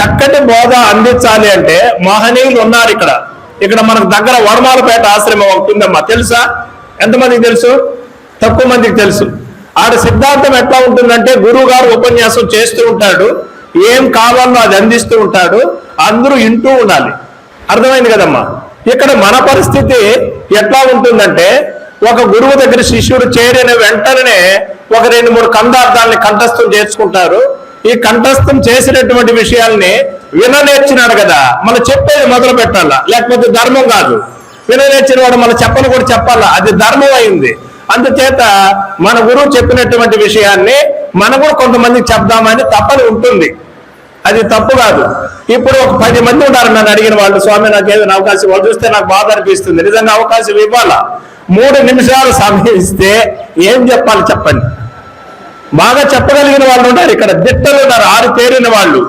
చక్కటి బోధ అందించాలి అంటే మహనీయులు ఉన్నారు ఇక్కడ. ఇక్కడ మనకు దగ్గర వడమాలపేట ఆశ్రమం ఒకటి ఉందమ్మా. తెలుసా? ఎంతమందికి తెలుసు? తక్కువ మందికి తెలుసు. ఆడ సిద్ధాంతం ఎట్లా ఉంటుందంటే గురువు గారు ఉపన్యాసం చేస్తూ ఉంటాడు. ఏం కావాలో అది అందిస్తూ ఉంటాడు. అందరూ వింటూ ఉండాలి. అర్థమైంది కదమ్మా? ఇక్కడ మన పరిస్థితి ఎట్లా ఉంటుందంటే ఒక గురువు దగ్గర శిష్యుడు చేరిన వెంటనే ఒక రెండు మూడు కందార్థాలని కంఠస్థం చేర్చుకుంటారు ఈ కంఠస్థం చేసినటువంటి విషయాల్ని విననేర్చినాడు కదా. మనం చెప్పేది మొదలు పెట్టాలా? లేకపోతే ధర్మం కాదు. విననేర్చిన వాడు మన చెప్పను కూడా చెప్పాలా? అది ధర్మం అయింది. అందుచేత మన గురువు చెప్పినటువంటి విషయాన్ని మనం కూడా కొంతమందికి చెప్దామని తప్పని ఉంటుంది. అది తప్పు కాదు. ఇప్పుడు ఒక పది మంది ఉన్నారు నన్ను అడిగిన వాళ్ళు స్వామి నాకు ఏదైనా అవకాశం వాళ్ళు చూస్తే నాకు బాధ అనిపిస్తుంది. నిజంగా అవకాశం ఇవ్వాలా? మూడు నిమిషాలు సమయం ఇస్తే ఏం చెప్పాలి చెప్పండి? బాగా చెప్పగలిగిన వాళ్ళు ఉంటారు. ఇక్కడ దిట్టలు ఉన్నారు ఆరు తేరిన వాళ్ళు.